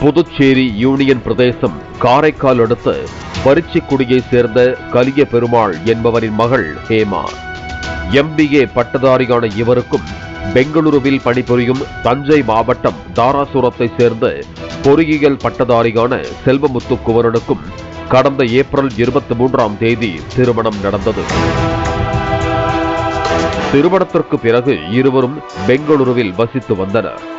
Puducherry union பிரதேசம் காரைக்கால் அடுத்த பரிச்சிக்குடியை சேர்ந்த கலிய பெருமாள் என்பவரின் மகள் ஹேமா. எம்பிஏ பட்டதாரியான இவருக்கும் பெங்களூருவில் பணிபுரியும் தஞ்சை மாவட்டம் தாராசுரத்தை சேர்ந்த பொறியியல் பட்டதாரியான செல்வமுத்து குமரனுக்கும் கடந்த ஏப்ரல் இருபத்தி மூன்றாம் தேதி திருமணம் நடந்தது. திருமணத்திற்கு பிறகு இருவரும் பெங்களூருவில் வசித்து வந்தனர்.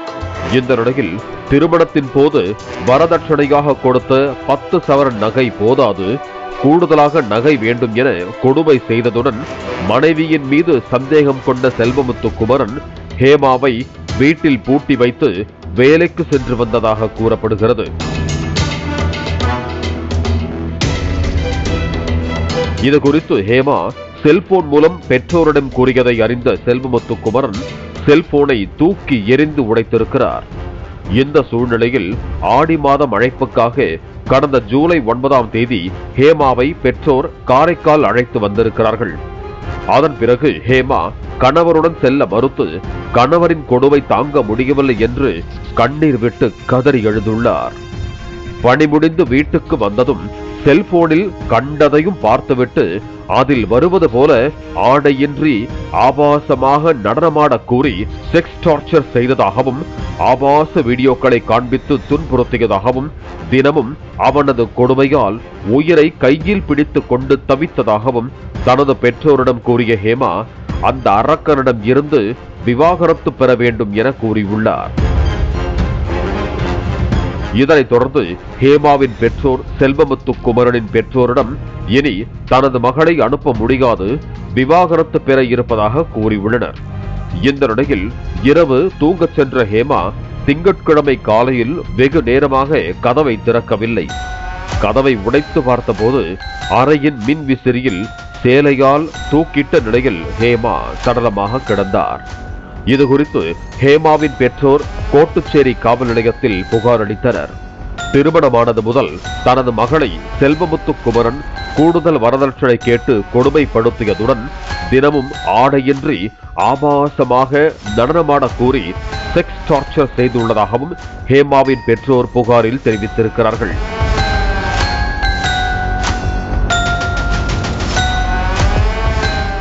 இந்த நிலையில் திருமணத்தின் போது வரதட்சணையாக கொடுத்த பத்து சவரன் நகை போதாது கூடுதலாக நகை வேண்டும் என கொடுமை செய்ததுடன் மனைவியின் மீது சந்தேகம் கொண்ட செல்வமுத்து குமரன் ஹேமாவை வீட்டில் பூட்டி வைத்து வேலைக்கு சென்று வந்ததாக கூறப்படுகிறது. இது குறித்து ஹேமா செல்போன் மூலம் பெற்றோரிடம் கூறியதை அறிந்த செல்வமுத்து குமரன் செல்போனை தூக்கி எரிந்து உடைத்திருக்கிறார். இந்த சூழ்நிலையில் ஆடி மாதம் அழைப்புக்காக கடந்த ஜூலை ஒன்பதாம் தேதி ஹேமாவை பெற்றோர் காரைக்கால் அழைத்து வந்திருக்கிறார்கள். அதன் பிறகு ஹேமா கணவருடன் செல்ல மறுத்து கணவரின் கொடுவை தாங்க முடியவில்லை என்று கண்ணீர் விட்டு கதறி எழுந்துள்ளார். பணி முடிந்து வீட்டுக்கு வந்ததும் செல்போனில் கண்டதையும் பார்த்துவிட்டு அதில் வருவது போல ஆடையின்றி ஆபாசமாக நடனமாடக் கூறி செக்ஸ் டார்ச்சர் செய்ததாகவும் ஆபாச வீடியோக்களை காண்பித்து துன்புறுத்தியதாகவும் தினமும் அவனது கொடுமையால் உயிரை கையில் பிடித்து கொண்டு தவித்ததாகவும் தனது பெற்றோரிடம் கூறிய ஹேமா அந்த அரக்கனிடம் இருந்து விவாகரத்து பெற வேண்டும் என கூறியுள்ளார். இதனைத் தொடர்ந்து ஹேமாவின் பெற்றோர் செல்வமுத்து குமரனின் பெற்றோரிடம் இனி தனது மகளை அனுப்ப முடியாது விவாகரத்து பெற இருப்பதாக கூறியுள்ளனர். இந்த நிலையில் இரவு தூங்கச் சென்ற ஹேமா திங்கட்கிழமை காலையில் வெகு நேரமாக கதவை திறக்கவில்லை. கதவை உடைத்து பார்த்தபோது அறையின் மின் விசிறியில் சேலையால் தூக்கிட்ட நிலையில் ஹேமா சடலமாக கிடந்தார். இது குறித்து ஹேமாவின் பெற்றோர் கோட்டுச்சேரி காவல் நிலையத்தில் புகார் அளித்தனர். திருமணமானது முதல் தனது மகளை செல்வமுத்து குமரன் கூடுதல் வரதட்சணை கேட்டு கொடுமைப்படுத்தியதுடன் தினமும் ஆடையின்றி ஆபாசமாக நடனமாட கூறி செக்ஸ் டார்ச்சர் செய்துள்ளதாகவும் ஹேமாவின் பெற்றோர் புகாரில் தெரிவித்திருக்கிறார்கள்.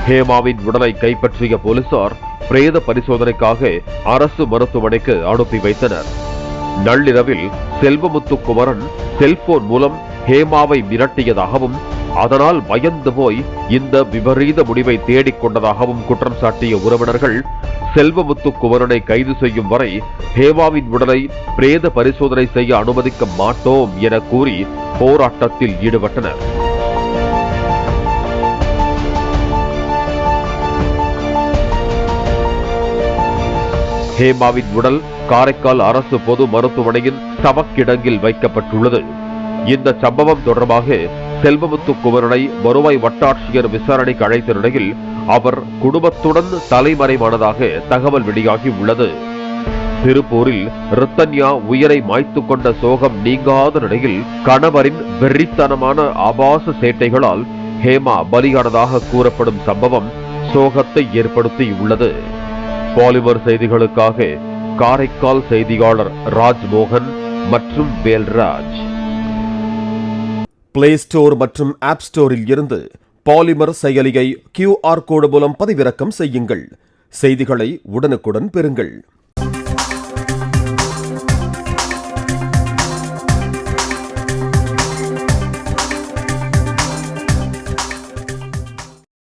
ஹேமாவின் உடலை கைப்பற்றிய போலீசார் பிரேத பரிசோதனைக்காக அரசு மருத்துவமனைக்கு அனுப்பி வைத்தனர். நள்ளிரவில் செல்வமுத்து குமரன் செல்போன் மூலம் ஹேமாவை மிரட்டியதாகவும் அதனால் பயந்து போய் இந்த விபரீத முடிவை தேடிக் கொண்டதாகவும் குற்றம் சாட்டிய உறவினர்கள் செல்வமுத்து குமரனை கைது செய்யும் வரை ஹேமாவின் உடலை பிரேத பரிசோதனை செய்ய அனுமதிக்க மாட்டோம் என கூறி போராட்டத்தில் ஈடுபட்டனர். ஹேமாவின் உடல் காரைக்கால் அரசு பொது மருத்துவமனையின் சவக்கிடங்கில் வைக்கப்பட்டுள்ளது. இந்த சம்பவம் தொடர்பாக செல்வமுத்து குமரனை வருவாய் வட்டாட்சியர் விசாரணைக்கு அழைத்த நிலையில் அவர் குடும்பத்துடன் தலைமறைவானதாக தகவல் வெளியாகி உள்ளது. திருப்பூரில் ரித்தன்யா உயிரை மாய்த்து கொண்ட சோகம் நீங்காத நிலையில் கணவரின் வெறித்தனமான ஆபாச சேட்டைகளால் ஹேமா பலியானதாக கூறப்படும் சம்பவம் சோகத்தை ஏற்படுத்தியுள்ளது. பாலிமர் செய்திகளுக்காக காரைக்கால் செய்தியாளர் ராஜ்மோகன் மற்றும் வேல்ராஜ். பிளே ஸ்டோர் மற்றும் ஆப் ஸ்டோரில் இருந்து பாலிமர் செயலியை கியூஆர் கோடு மூலம் பதிவிறக்கம் செய்யுங்கள். செய்திகளை உடனுக்குடன் பெறுங்கள்.